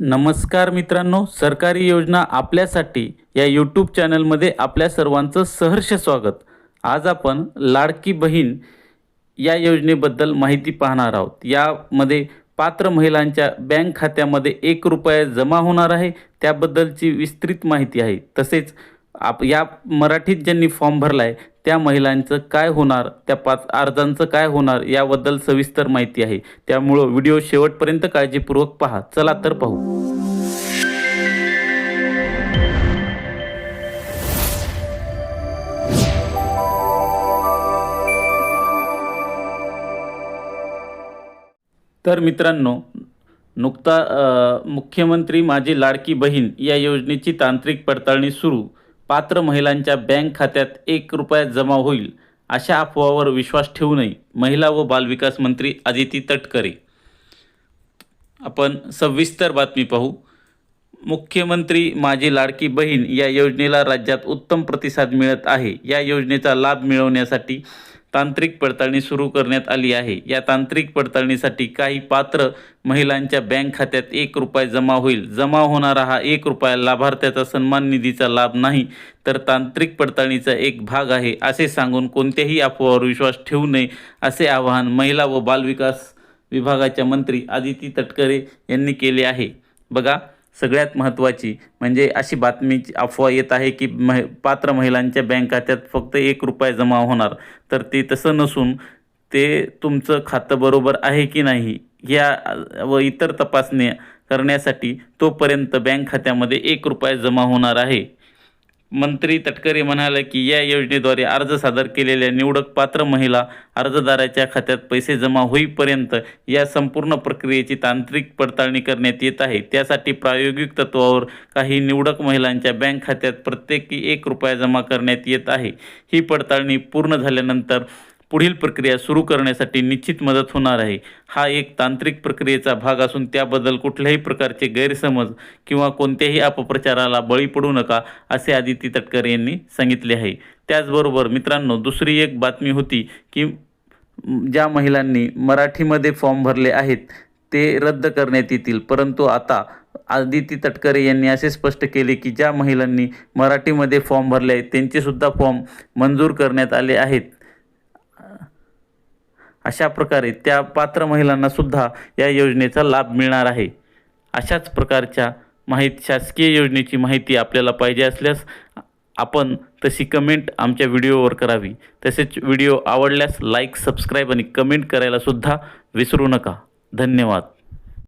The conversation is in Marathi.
नमस्कार मित्रांनो सरकारी योजना आपल्यासाठी या यूट्यूब चॅनलमध्ये आपल्या सर्वांचं सहर्ष स्वागत. आज आपण लाडकी बहीण या योजनेबद्दल माहिती पाहणार आहोत. यामध्ये पात्र महिलांच्या बँक खात्यामध्ये एक रुपया जमा होणार आहे. त्याबद्दलची विस्तृत माहिती आहे. तसेच आप या मराठीत ज्यांनी फॉर्म भरला आहे त्या महिलांचं काय होणार त्या पाच अर्जांचं काय होणार याबद्दल सविस्तर माहिती आहे. त्यामुळं व्हिडिओ शेवटपर्यंत काळजीपूर्वक पहा. चला तर पाहू. तर मित्रांनो नुकता मुख्यमंत्री माझी लाडकी बहीण या योजनेची तांत्रिक पडताळणी सुरू. पात्र महिलांच्या बँक खात्यात एक रुपया जमा होईल अशा अफवावर विश्वास ठेवू नये महिला व बालविकास मंत्री आदिती तटकरे. आपण सविस्तर बातमी पाहू. मुख्यमंत्री माझी लाडकी बहीण या योजनेला राज्यात उत्तम प्रतिसाद मिळत आहे. या योजनेचा लाभ मिळवण्यासाठी तांत्रिक पडताळणी सुरू करण्यात आली आहे. या तांत्रिक पडताळणीसाठी काही पात्र महिलांच्या बँक खात्यात एक रुपये जमा होईल. जमा होणारा हा एक रुपया लाभार्थ्याचा सन्मान निधीचा लाभ नाही तर तांत्रिक पडताळणीचा एक भाग आहे असे सांगून कोणत्याही अफवावर विश्वास ठेवू नये असे आवाहन महिला व बालविकास विभागाच्या मंत्री आदिती तटकरे यांनी केले आहे. बघा सगळ्यात महत्त्वाची. म्हणजे अशी बातमीची अफवा येत आहे की मह पात्र महिलांच्या बँक खात्यात फक्त एक रुपया जमा होणार. तर ते तसं नसून ते तुमचं खातं बरोबर आहे की नाही या व इतर तपासण्या करण्यासाठी तोपर्यंत बँक खात्यामध्ये एक रुपया जमा होणार आहे. मंत्री तटकरे म्हणाले की या योजनेद्वारे अर्ज सादर केलेल्या निवडक पात्र महिला अर्जदाराच्या खात्यात पैसे जमा होईपर्यंत या संपूर्ण प्रक्रियेची तांत्रिक पडताळणी करण्यात येत आहे. त्यासाठी प्रायोगिक तत्वावर काही निवडक महिलांच्या बँक खात्यात प्रत्येकी एक रुपया जमा करण्यात येत आहे. ही पडताळणी पूर्ण झाल्यानंतर पुढील प्रक्रिया सुरू करण्यासाठी निश्चित मदत होणार आहे. हा एक तांत्रिक प्रक्रियेचा भाग असून त्याबद्दल कुठल्याही प्रकारचे गैरसमज किंवा कोणत्याही अपप्रचाराला बळी पडू नका असे आदिती तटकरे यांनी सांगितले आहे. त्याचबरोबर मित्रांनो दुसरी एक बातमी होती की ज्या महिलांनी मराठीमध्ये फॉर्म भरले आहेत ते रद्द करण्यात येतील. परंतु आता आदिती तटकरे यांनी असे स्पष्ट केले की ज्या महिलांनी मराठीमध्ये फॉर्म भरले आहेत त्यांचेसुद्धा फॉर्म मंजूर करण्यात आले आहेत. अशा प्रकारे त्या पात्र महिलांना सुद्धा या योजनेचा लाभ मिळणार आहे. अशाच प्रकारच्या माहिती शासकीय योजनेची माहिती आपल्याला पाहिजे असल्यास आपण तशी कमेंट आमच्या व्हिडिओवर करावी. तसेच व्हिडिओ आवडल्यास लाईक सबस्क्राईब आणि कमेंट करायला सुद्धा विसरू नका. धन्यवाद.